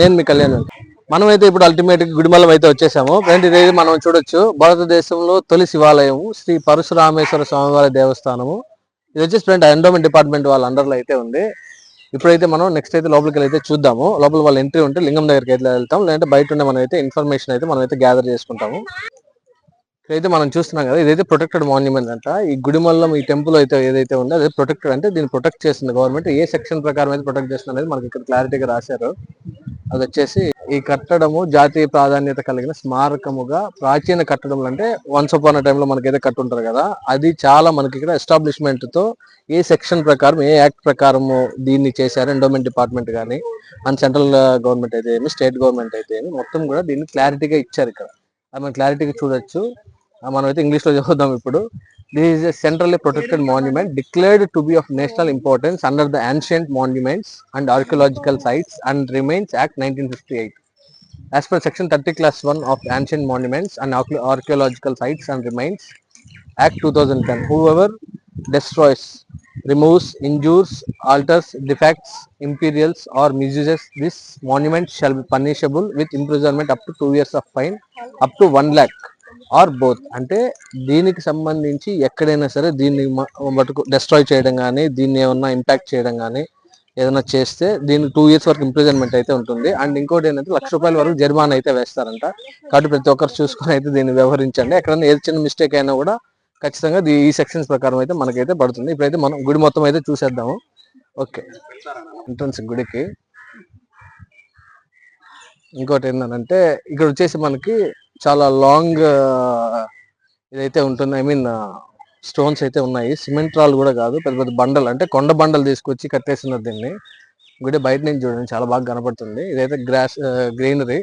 నేను మీ కళ్యాణ్ మనం అయితే ఇప్పుడు అల్టిమేట్ గుడిమల్లం అయితే వచ్చేసాము. ఫ్రెండ్ ఇదైతే మనం చూడొచ్చు. భారతదేశంలో తొలి శివాలయం శ్రీ పరశురామేశ్వర స్వామివారి దేవస్థానము. ఇది వచ్చేసి ఫ్రెండ్ ఎండోమెంట్ డిపార్ట్మెంట్ వాళ్ళ అండర్లో అయితే ఉంది. ఇప్పుడైతే మనం నెక్స్ట్ అయితే లోపలికి అయితే చూద్దాము. లోపల వాళ్ళ ఎంట్రీ ఉంటే లింగం దగ్గరికి అయితే వెళ్తాం. లేదంటే బయట ఉండే మనం అయితే ఇన్ఫర్మేషన్ అయితే మనం అయితే గ్యాదర్ చేసుకుంటాము. ఇదైతే మనం చూస్తున్నాం కదా ఇదైతే ప్రొటెక్టెడ్ మాన్యుమెంట్ అంట. ఈ గుడిమల్లం ఈ టెంపుల్ అయితే ఏదైతే ఉందో అదే ప్రొటెక్టెడ్ అంటే దీన్ని ప్రొటెక్ట్ చేస్తుంది గవర్నమెంట్ ఏ సెక్షన్ ప్రకారం అయితే ప్రొటెక్ట్ చేస్తుంది అనేది మనకి ఇక్కడ క్లారిటీగా రాశారు. అది వచ్చేసి ఈ కట్టడము జాతీయ ప్రాధాన్యత కలిగిన స్మారకముగా ప్రాచీన కట్టడములు అంటే వన్స్ అపాన్ టైంలో మనకైతే కట్టుంటారు కదా అది చాలా మనకి ఇక్కడ ఎస్టాబ్లిష్మెంట్తో ఏ సెక్షన్ ప్రకారం ఏ యాక్ట్ ప్రకారము దీన్ని చేశారు ఎండోమెంట్ డిపార్ట్మెంట్ కానీ మన సెంట్రల్ గవర్నమెంట్ అయితే ఏమి స్టేట్ గవర్నమెంట్ అయితే ఏమి మొత్తం కూడా దీన్ని క్లారిటీగా ఇచ్చారు ఇక్కడ. అది మనం క్లారిటీగా చూడొచ్చు. ఆ మనం అయితే ఇంగ్లీష్లో చదువుదాం ఇప్పుడు. This is a centrally protected monument declared to be of national importance under the Ancient Monuments and Archaeological Sites and Remains Act 1958. As per Section 30 Class 1 of Ancient Monuments and Archaeological Sites and Remains Act 2010, whoever destroys, removes, injures, alters, defects, imperials or misuses this monument shall be punishable with imprisonment up to 2 years of fine up to 1 lakh. Or both. అంటే దీనికి సంబంధించి ఎక్కడైనా సరే దీన్ని మటుకు destroy చేయడం కానీ దీన్ని ఏమన్నా ఇంపాక్ట్ చేయడం కానీ ఏదైనా చేస్తే దీనికి టూ ఇయర్స్ వరకు ఇంప్రిజన్మెంట్ అయితే ఉంటుంది. అండ్ ఇంకోటి ఏంటంటే లక్ష రూపాయల వరకు జరిమానా అయితే వేస్తారంట. కాబట్టి ప్రతి ఒక్కరు చూసుకొని అయితే దీన్ని వ్యవహరించండి. ఎక్కడైనా ఏది చిన్న మిస్టేక్ అయినా కూడా ఖచ్చితంగా ఈ సెక్షన్స్ ప్రకారం అయితే మనకైతే పడుతుంది. ఇప్పుడైతే మనం గుడి మొత్తం అయితే చూసేద్దాము. ఓకే. ఎంట్రన్స్ గుడికి. ఇంకోటి ఏంటంటే ఇక్కడ వచ్చేసి మనకి చాలా లాంగ్ ఇదైతే ఉంటుంది. ఐ మీన్ స్టోన్స్ అయితే ఉన్నాయి. సిమెంట్ రాళ్ళు కూడా కాదు పెద్ద పెద్ద బండలు. అంటే కొండ బండలు తీసుకొచ్చి కట్టేస్తున్నారు దీన్ని. గుడి బయట నుంచి చూడండి చాలా బాగా కనపడుతుంది. ఇదైతే గ్రాస్ గ్రీనరీ.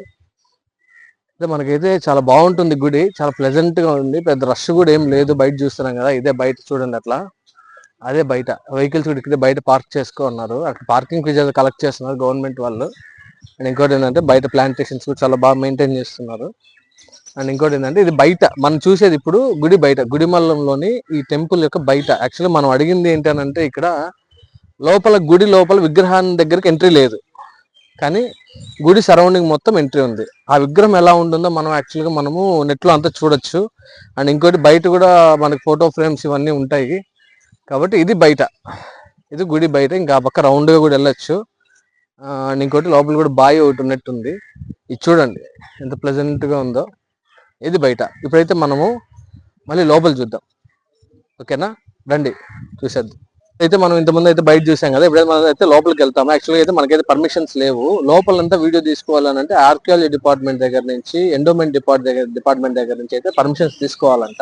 అయితే మనకైతే చాలా బాగుంటుంది గుడి. చాలా ప్లెజెంట్గా ఉంది. పెద్ద రష్ కూడా ఏం లేదు. బయట చూస్తున్నాం కదా ఇదే బయట చూడండి అట్లా. అదే బయట. వెహికల్స్ కూడా ఇక్కడ బయట పార్క్ చేసుకో ఉన్నారు అక్కడ పార్కింగ్ ఫీజు కలెక్ట్ చేస్తున్నారు గవర్నమెంట్ వాళ్ళు. అండ్ ఇంకోటి ఏంటంటే బయట ప్లాంటేషన్స్ కూడా చాలా బాగా మెయింటైన్ చేస్తున్నారు. అండ్ ఇంకోటి ఏంటంటే ఇది బయట మనం చూసేది ఇప్పుడు గుడి బయట గుడి మల్లంలోని ఈ టెంపుల్ యొక్క బయట. యాక్చువల్లీ మనం అడిగింది ఏంటంటే ఇక్కడ లోపల గుడి లోపల విగ్రహాన్ని దగ్గరికి ఎంట్రీ లేదు. కానీ గుడి సరౌండింగ్ మొత్తం ఎంట్రీ ఉంది. ఆ విగ్రహం ఎలా ఉంటుందో మనం యాక్చువల్గా మనము నెట్లో అంతా చూడొచ్చు. అండ్ ఇంకోటి బయట కూడా మనకి ఫోటో ఫ్రేమ్స్ ఇవన్నీ ఉంటాయి. కాబట్టి ఇది బయట. ఇది గుడి బయట. ఇంకా ఆ పక్క రౌండ్గా కూడా వెళ్ళొచ్చు. అండ్ ఇంకోటి లోపల కూడా బావి ఒకటి ఉన్నట్టుంది. ఇది చూడండి ఎంత ప్లెజెంట్గా గా ఉందో. ఇది బయట? ఇప్పుడైతే మనము మళ్ళీ లోపల చూద్దాం. ఓకేనా? రండి. చూసేద్దాం. అయితే మనం ఇంతకుముందు అయితే బయట చూసాం కదా ఇప్పుడైతే మనం అయితే లోపలికి వెళ్తాము. యాక్చువల్గా అయితే మనకైతే పర్మిషన్స్ లేవు. లోపలంతా వీడియో తీసుకోవాలని అంటే ఆర్కియాలజీ డిపార్ట్మెంట్ దగ్గర నుంచి ఎండోమెంట్ డిపార్ట్ దగ్గర డిపార్ట్మెంట్ దగ్గర నుంచి అయితే పర్మిషన్స్ తీసుకోవాలంట.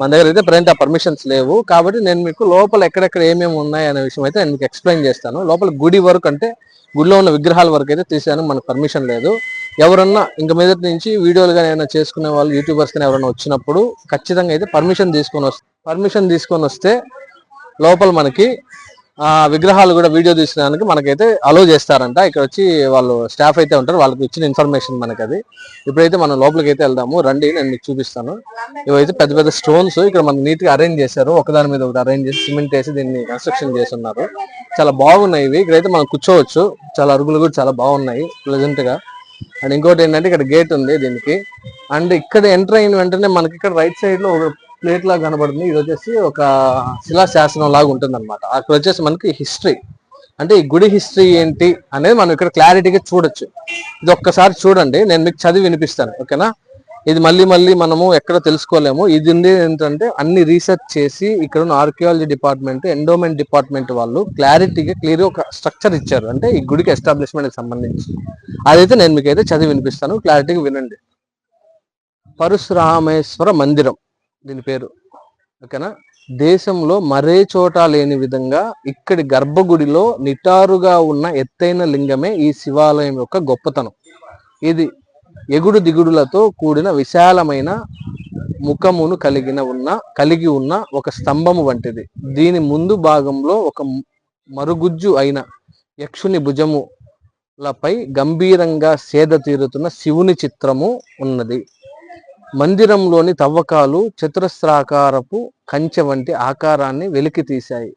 మన దగ్గర అయితే ప్రజెంట్ ఆ పర్మిషన్స్ లేవు. కాబట్టి నేను మీకు లోపల ఎక్కడెక్కడ ఏమేమి ఉన్నాయి అనే విషయం అయితే నేను మీకు ఎక్స్ప్లెయిన్ చేస్తాను. లోపల గుడి వరకు అంటే గుడిలో ఉన్న విగ్రహాల వరకు అయితే తీసాను. మనకు పర్మిషన్ లేదు. ఎవరన్నా ఇంక మీద నుంచి వీడియోలు కానీ ఏమైనా చేసుకునే వాళ్ళు యూట్యూబర్స్ కానీ ఎవరైనా వచ్చినప్పుడు ఖచ్చితంగా అయితే పర్మిషన్ తీసుకొని వస్తే పర్మిషన్ తీసుకొని వస్తే లోపల మనకి ఆ విగ్రహాలు కూడా వీడియో తీసుకోవడానికి మనకైతే అలో చేస్తారంట. ఇక్కడ వచ్చి వాళ్ళు స్టాఫ్ అయితే ఉంటారు వాళ్ళకి ఇచ్చిన ఇన్ఫర్మేషన్ మనకి అది ఇప్పుడైతే మనం లోపలికి అయితే వెళ్దాము. రండి నేను మీకు చూపిస్తాను. ఇవైతే పెద్ద పెద్ద స్టోన్స్ ఇక్కడ మనకి నీట్గా అరేంజ్ చేశారు. ఒకదాని మీద ఒకటి అరేంజ్ చేసి సిమెంట్ వేసి దీన్ని కన్స్ట్రక్షన్ చేస్తున్నారు. చాలా బాగున్నాయి ఇవి. ఇక్కడైతే మనం కూర్చోవచ్చు. చాలా అరుగులు కూడా చాలా బాగున్నాయి ప్లెజెంట్గా. అండ్ ఇంకోటి ఏంటంటే ఇక్కడ గేట్ ఉంది దీనికి. అండ్ ఇక్కడ ఎంటర్ అయిన వెంటనే మనకి ఇక్కడ రైట్ సైడ్లో ప్లేట్ లాగా కనబడుతుంది. ఇది వచ్చేసి ఒక శిలా శాసనం లాగా ఉంటుంది అనమాట అక్కడ వచ్చేసి మనకి హిస్టరీ. అంటే ఈ గుడి హిస్టరీ ఏంటి అనేది మనం ఇక్కడ క్లారిటీగా చూడొచ్చు. ఇది ఒక్కసారి చూడండి. నేను మీకు చదివి వినిపిస్తాను. ఓకేనా? ఇది మళ్ళీ మళ్ళీ మనము ఎక్కడ తెలుసుకోలేము. ఇది ఉంది ఏంటంటే అన్ని రీసెర్చ్ చేసి ఇక్కడ ఉన్న ఆర్కియాలజీ డిపార్ట్మెంట్ ఎండోమెంట్ డిపార్ట్మెంట్ వాళ్ళు క్లారిటీగా క్లియర్ ఒక స్ట్రక్చర్ ఇచ్చారు. అంటే ఈ గుడికి ఎస్టాబ్లిష్మెంట్ సంబంధించి. అదైతే నేను మీకు అయితే చదివి వినిపిస్తాను. క్లారిటీగా వినండి. పరశురామేశ్వర మందిరం. దీని పేరు. ఓకేనా? దేశంలో మరే చోట లేని విధంగా ఇక్కడి గర్భగుడిలో నిటారుగా ఉన్న ఎత్తైన లింగమే ఈ శివాలయం యొక్క గొప్పతనం. ఇది ఎగుడు దిగుడులతో కూడిన విశాలమైన ముఖమును కలిగిన ఉన్న కలిగి ఉన్న ఒక స్తంభము వంటిది. దీని ముందు భాగంలో ఒక మరుగుజ్జు అయిన యక్షుని భుజములపై గంభీరంగా సేద తీరుతున్న శివుని చిత్రము ఉన్నది. మందిరంలోని తవ్వకాలు చతురస్రాకారపు కంచె వంటి ఆకారాన్ని వెలికి తీశాయి.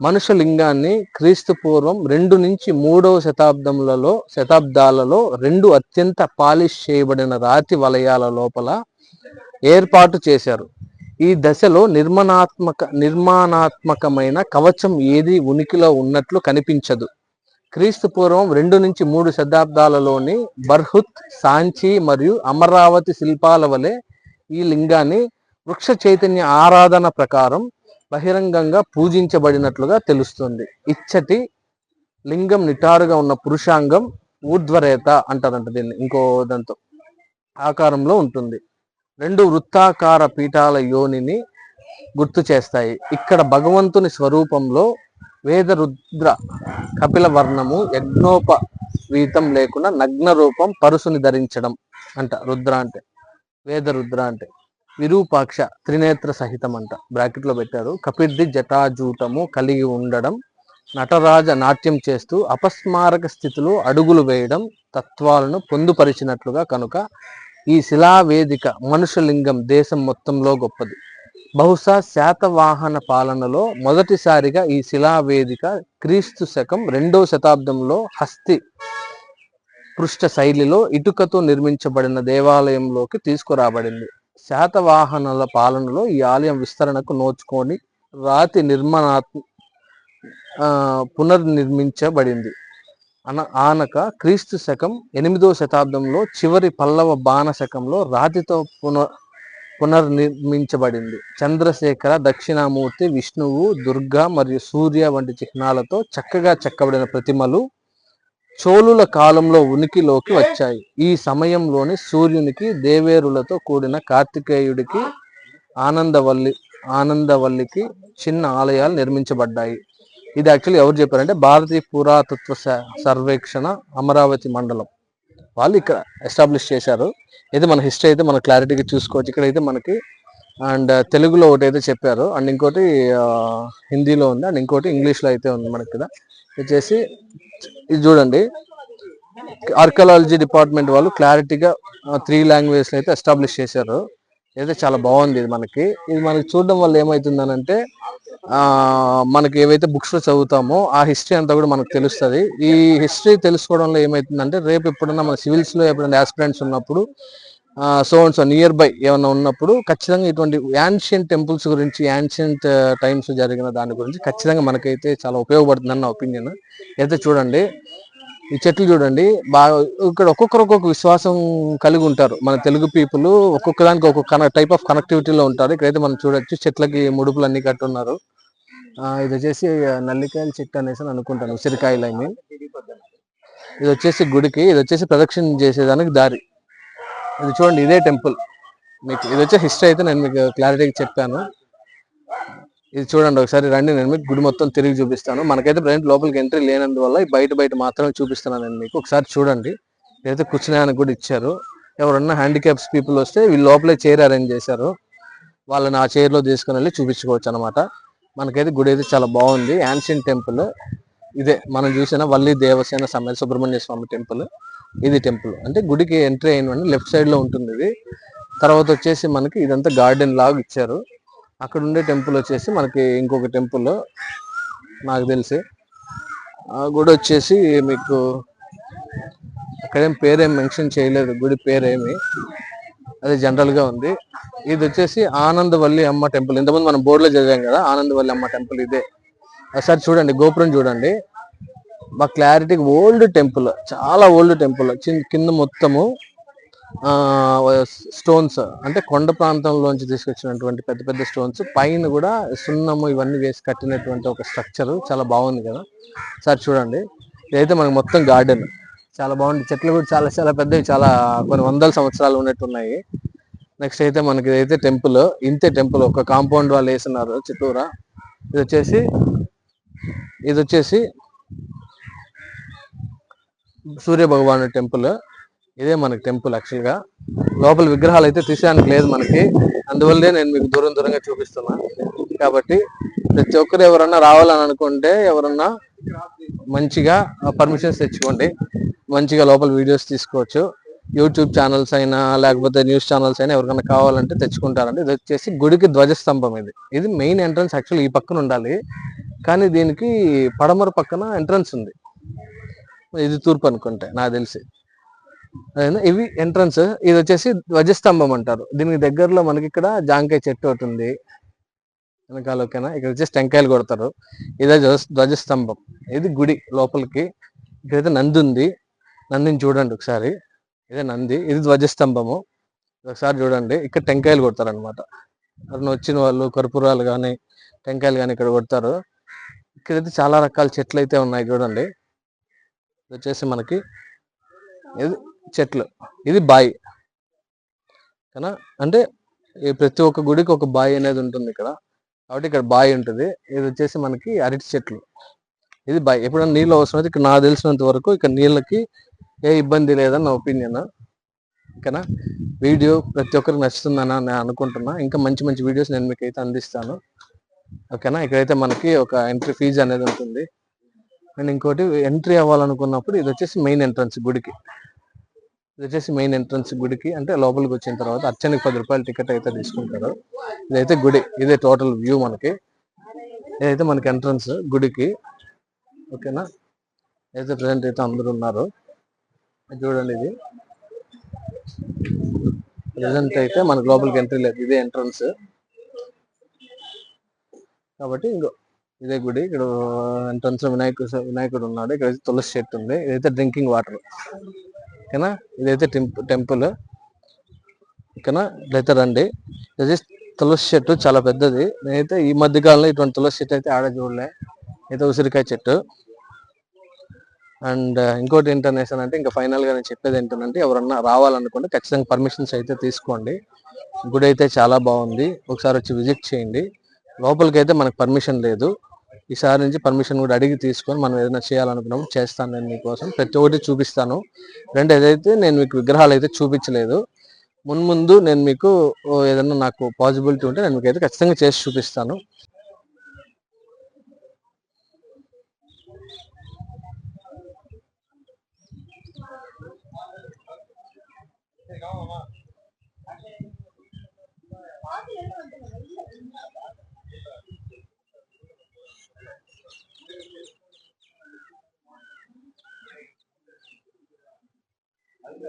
మనుష్య లింగాన్ని క్రీస్తు పూర్వం రెండు నుంచి మూడవ శతాబ్దములలో శతాబ్దాలలో రెండు అత్యంత పాలిష్ చేయబడిన రాతి వలయాల లోపల ఏర్పాటు చేశారు. ఈ దశలో నిర్మాణాత్మక నిర్మాణాత్మకమైన కవచం ఏది ఉనికిలో ఉన్నట్లు కనిపించదు. క్రీస్తు పూర్వం రెండు నుంచి మూడు శతాబ్దాలలోని బర్హుత్ సాంచి మరియు అమరావతి శిల్పాల వలె ఈ లింగాన్ని వృక్ష చైతన్య ఆరాధన ప్రకారం బహిరంగంగా పూజించబడినట్లుగా తెలుస్తుంది. ఇచ్చటి లింగం నిటారుగా ఉన్న పురుషాంగం ఊర్ధ్వరేత అంటారంట దీన్ని ఇంకో దాంతో. ఆకారంలో ఉంటుంది. రెండు వృత్తాకార పీఠాల యోనిని గుర్తు చేస్తాయి. ఇక్కడ భగవంతుని స్వరూపంలో వేద రుద్ర కపిల వర్ణము యజ్ఞోప వీతం లేకుండా నగ్న రూపం పరుసుని ధరించడం అంట రుద్ర అంటే. వేదరుద్ర అంటే. విరూపాక్ష త్రినేత్ర సహితం అంట. బ్రాకెట్లో పెట్టారు. కపిర్ది జటాజూటము కలిగి ఉండడం నటరాజ నాట్యం చేస్తూ అపస్మారక స్థితిలో అడుగులు వేయడం తత్వాలను పొందుపరిచినట్లుగా కనుక ఈ శిలావేదిక మనుషలింగం దేశం మొత్తంలో గొప్పది. బహుశా శాతవాహన పాలనలో మొదటిసారిగా ఈ శిలావేదిక క్రీస్తు శకం రెండో శతాబ్దంలో హస్తి పృష్ఠ శైలిలో ఇటుకతో నిర్మించబడిన దేవాలయంలోకి తీసుకురాబడింది. శాతవాహనుల పాలనలో ఈ ఆలయం విస్తరణకు నోచుకొని రాతి నిర్మాణాత్మ పునర్నిర్మించబడింది. అన ఆనక క్రీస్తు శకం ఎనిమిదో శతాబ్దంలో చివరి పల్లవ బాణ శకంలో రాతితో పునర్ పునర్నిర్మించబడింది. చంద్రశేఖర దక్షిణామూర్తి విష్ణువు దుర్గా మరియు సూర్య వంటి చిహ్నాలతో చక్కగా చెక్కబడిన ప్రతిమలు చోళుల కాలంలో ఉనికిలోకి వచ్చాయి. ఈ సమయంలోని సూర్యునికి దేవేరులతో కూడిన కార్తికేయుడికి ఆనందవల్లి ఆనందవల్లికి చిన్న ఆలయాలు నిర్మించబడ్డాయి. ఇది యాక్చువల్లీ ఎవరు చెప్పారంటే భారతీయ పురాతత్వ సర్వేక్షణ అమరావతి మండలం. వాళ్ళు ఇక్కడ ఎస్టాబ్లిష్ చేశారు. అయితే మన హిస్టరీ అయితే మన క్లారిటీగా చూసుకోవచ్చు. ఇక్కడ అయితే మనకి అండ్ తెలుగులో ఒకటి అయితే చెప్పారు. అండ్ ఇంకోటి హిందీలో ఉంది. అండ్ ఇంకోటి ఇంగ్లీష్లో అయితే ఉంది మనకి ఇక్కడ. వచ్చేసి ఇది చూడండి. ఆర్కియాలజీ డిపార్ట్మెంట్ వాళ్ళు క్లారిటీగా త్రీ లాంగ్వేజ్లో అయితే ఎస్టాబ్లిష్ చేశారు. అయితే చాలా బాగుంది ఇది మనకి. ఇది మనకి చూడడం వల్ల ఏమవుతుందని అంటే మనకి ఏవైతే బుక్స్లో చదువుతామో ఆ హిస్టరీ అంతా కూడా మనకు తెలుస్తుంది. ఈ హిస్టరీ తెలుసుకోవడంలో ఏమైతుందంటే రేపు ఎప్పుడన్నా మన సివిల్స్లో ఎప్పుడైనా యాస్పిరెంట్స్ ఉన్నప్పుడు so and so near by ఏమైనా ఉన్నప్పుడు ఖచ్చితంగా ఇటువంటి యాన్షియంట్ టెంపుల్స్ గురించి యాన్షియంట్ టైమ్స్ జరిగిన దాని గురించి ఖచ్చితంగా మనకైతే చాలా ఉపయోగపడుతుందని నా ఒపీనియన్. అయితే చూడండి ఈ చెట్లు చూడండి. బాగా ఇక్కడ ఒక్కొక్కరు ఒక్కొక్క విశ్వాసం కలిగి ఉంటారు. మన తెలుగు పీపుల్ ఒక్కొక్క దానికి ఒక్కొక్క టైప్ ఆఫ్ కనెక్టివిటీలో ఉంటారు. ఇక్కడైతే మనం చూడొచ్చు చెట్లకి ముడుపులు అన్ని కట్టున్నారు ఇది వచ్చేసి నల్లికాయల చెట్టు అనేసి అనుకుంటాను. ఉసిరికాయలు ఐ మీన్ ఇది వచ్చేసి గుడికి ఇది వచ్చేసి ప్రదక్షిణ చేసేదానికి దారి. ఇది చూడండి ఇదే టెంపుల్. మీకు ఇది వచ్చే హిస్టరీ అయితే నేను మీకు క్లారిటీగా చెప్పాను. ఇది చూడండి ఒకసారి రండి నేను మీకు గుడి మొత్తం తిరిగి చూపిస్తాను. మనకైతే ప్రజెంట్ లోపలికి ఎంట్రీ లేనందువల్ల బయట బయట మాత్రమే చూపిస్తున్నాను నేను మీకు. ఒకసారి చూడండి. ఏదైతే కూర్చునేయానికి కూడా ఇచ్చారు. ఎవరన్నా హ్యాండిక్యాప్స్ పీపుల్ వస్తే వీళ్ళు లోపలే చైర్ అరేంజ్ చేశారు. వాళ్ళని ఆ చైర్లో తీసుకుని వెళ్ళి చూపించుకోవచ్చు అనమాట మనకైతే గుడి అయితే చాలా బాగుంది. యాన్షియన్ టెంపుల్ ఇదే మనం చూసిన వల్లి దేవసేన సమయ సుబ్రహ్మణ్య స్వామి టెంపుల్ ఇది టెంపుల్ అంటే గుడికి ఎంట్రీ అయిన లెఫ్ట్ సైడ్లో ఉంటుంది ఇది. తర్వాత వచ్చేసి మనకి ఇదంతా గార్డెన్ లాగా ఇచ్చారు. అక్కడ ఉండే టెంపుల్ వచ్చేసి మనకి ఇంకొక టెంపుల్ నాకు తెలిసి. ఆ గుడి వచ్చేసి మీకు అక్కడేం పేరేం మెన్షన్ చేయలేదు గుడి పేరేమి. అది జనరల్గా ఉంది. ఇది వచ్చేసి ఆనందవల్లి అమ్మ టెంపుల్. ఇంతకుముందు మనం బోర్డులో చదివాం కదా ఆనందవల్లి అమ్మ టెంపుల్ ఇదే. ఒకసారి చూడండి గోపురం చూడండి. మా క్లారిటీ ఓల్డ్ టెంపుల్ చాలా ఓల్డ్ టెంపుల్ కింద మొత్తము. స్టోన్స్ అంటే కొండ ప్రాంతంలోంచి తీసుకొచ్చినటువంటి పెద్ద పెద్ద స్టోన్స్ పైన కూడా సున్నము ఇవన్నీ వేసి కట్టినటువంటి ఒక స్ట్రక్చర్ చాలా బాగుంది కదా. సార్ చూడండి ఇదైతే మనకి మొత్తం గార్డెన్ చాలా బాగుంది. చెట్లు కూడా చాలా చాలా పెద్దవి చాలా కొన్ని వందల సంవత్సరాలు ఉన్నట్టున్నాయి నెక్స్ట్ అయితే మనకి ఇదైతే టెంపుల్ ఇంతే టెంపుల్ ఒక కాంపౌండ్ వాళ్ళు వేస్తున్నారు చిత్తూరా. ఇది వచ్చేసి ఇది వచ్చేసి సూర్య భగవాను టెంపుల్ ఇదే మనకి టెంపుల్ యాక్చువల్గా. లోపల విగ్రహాలు అయితే తీసేయడానికి లేదు మనకి. అందువల్లే నేను మీకు దూరం దూరంగా చూపిస్తున్నా. కాబట్టి ప్రతి ఒక్కరు ఎవరన్నా రావాలని అనుకుంటే ఎవరన్నా మంచిగా పర్మిషన్స్ తెచ్చుకోండి. మంచిగా లోపల వీడియోస్ తీసుకోవచ్చు. యూట్యూబ్ ఛానల్స్ అయినా లేకపోతే న్యూస్ ఛానల్స్ అయినా ఎవరికైనా కావాలంటే తెచ్చుకుంటారండి. ఇది వచ్చేసి గుడికి ధ్వజస్తంభం ఇది. ఇది మెయిన్ ఎంట్రన్స్ యాక్చువల్ ఈ పక్కన ఉండాలి. కానీ దీనికి పడమర పక్కన ఎంట్రన్స్ ఉంది. ఇది తూర్పు అనుకుంటే నాకు తెలిసి. ఇవి ఎంట్రన్స్ ఇది వచ్చేసి ధ్వజస్తంభం అంటారు. దీనికి దగ్గరలో మనకి ఇక్కడ జాంకాయ చెట్టు ఒకటి ఉంది. వెనకాల ఓకేనా ఇక్కడ వచ్చేసి టెంకాయలు కొడతారు. ఇదే ధ్వజస్తంభం. ఇది గుడి లోపలికి. ఇక్కడైతే నంది ఉంది. నందిని చూడండి ఒకసారి. ఇదే నంది. ఇది ధ్వజస్తంభము. ఒకసారి చూడండి. ఇక్కడ టెంకాయలు కొడతారు అనమాట వచ్చిన వాళ్ళు కర్పూరాలు కానీ టెంకాయలు కానీ ఇక్కడ కొడతారు. ఇక్కడైతే చాలా రకాల చెట్లు అయితే ఉన్నాయి చూడండి. వచ్చేసి మనకి ఇది చెట్లు. ఇది బాయి. కదా అంటే ఈ ప్రతి ఒక్క గుడికి ఒక బాయి అనేది ఉంటుంది ఇక్కడ. కాబట్టి ఇక్కడ బాయి ఉంటుంది. ఇది వచ్చేసి మనకి అరటి చెట్లు. ఇది బాయి. ఎప్పుడైనా నీళ్ళు అవసరం అయితే ఇక్కడ నాకు తెలిసినంత వరకు ఇక్కడ నీళ్ళకి ఏ ఇబ్బంది లేదని నా ఒపీనియన్. ఓకేనా వీడియో ప్రతి ఒక్కరికి నచ్చుతుందని నేను అనుకుంటున్నా. ఇంకా మంచి మంచి వీడియోస్ నేను మీకు అయితే అందిస్తాను. ఓకేనా? ఇక్కడైతే మనకి ఒక ఎంట్రీ ఫీజు అనేది ఉంటుంది. అండ్ ఇంకోటి ఎంట్రీ అవ్వాలనుకున్నప్పుడు ఇది వచ్చేసి మెయిన్ ఎంట్రన్స్ గుడికి. ఇది వచ్చేసి మెయిన్ ఎంట్రన్స్ గుడికి. అంటే లోపలికి వచ్చిన తర్వాత అర్చనకి పది రూపాయలు టికెట్ అయితే తీసుకుంటారు. ఇదైతే గుడి. ఇదే టోటల్ వ్యూ మనకి. ఇదైతే మనకి ఎంట్రన్స్ గుడికి. ఓకేనా? అయితే ప్రజెంట్ అయితే అందరూ ఉన్నారు. ఇది చూడండి ఇది. ప్రజెంట్ అయితే మనకు లోపలికి ఎంట్రీ లేదు. ఇదే ఎంట్రన్స్ కాబట్టి ఇంకో ఇదే గుడి. ఇక్కడ ఎంట్రన్స్ వినాయకుడు వినాయకుడు ఉన్నాడు. ఇక్కడ తులసి చెట్టు ఉంది. ఇదైతే డ్రింకింగ్ వాటర్. ఓకేనా? ఇదైతే టెంపుల్. ఓకేనా? ఇట్లయితే రండి. ఇది తులసి చెట్టు చాలా పెద్దది. నేనైతే ఈ మధ్య కాలంలో ఇటువంటి తులసి చెట్టు అయితే ఆడ చూడలే. అయితే ఉసిరికాయ చెట్టు. అండ్ ఇంకోటి ఏంటనేసి అంటే ఇంకా ఫైనల్గా నేను చెప్పేది ఏంటంటే ఎవరన్నా రావాలనుకుంటే ఖచ్చితంగా పర్మిషన్స్ అయితే తీసుకోండి. గుడి అయితే చాలా బాగుంది. ఒకసారి వచ్చి విజిట్ చేయండి. లోపలికి అయితే మనకు పర్మిషన్ లేదు. ఈసారి నుంచి పర్మిషన్ కూడా అడిగి తీసుకొని మనం ఏదైనా చేయాలనుకున్నప్పుడు చేస్తాను నేను మీకోసం. ప్రతి ఒక్కటి చూపిస్తాను. రెండు ఏదైతే నేను మీకు విగ్రహాలు అయితే చూపించలేదు మున్ముందు నేను మీకు ఏదైనా నాకు పాసిబిలిటీ ఉంటే నేను మీకు అయితే ఖచ్చితంగా చేసి చూపిస్తాను. Thank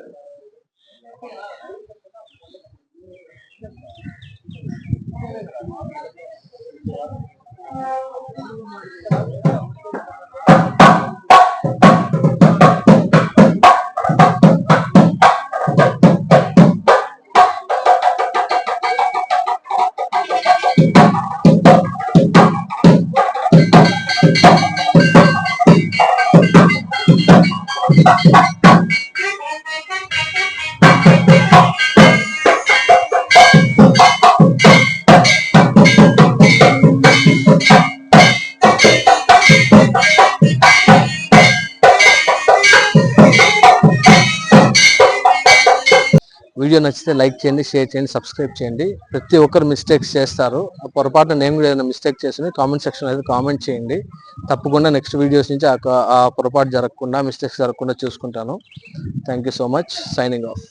you. వీడియో నచ్చితే లైక్ చేయండి షేర్ చేయండి సబ్స్క్రైబ్ చేయండి. ప్రతి ఒక్కరు మిస్టేక్స్ చేస్తారు. ఆ పొరపాటున నేను కూడా ఏదైనా మిస్టేక్ చేసి కామెంట్ సెక్షన్ అయితే కామెంట్ చేయండి. తప్పకుండా నెక్స్ట్ వీడియోస్ నుంచి ఆ పొరపాటు జరగకుండా మిస్టేక్స్ జరగకుండా చూసుకుంటాను. Thank you so much signing off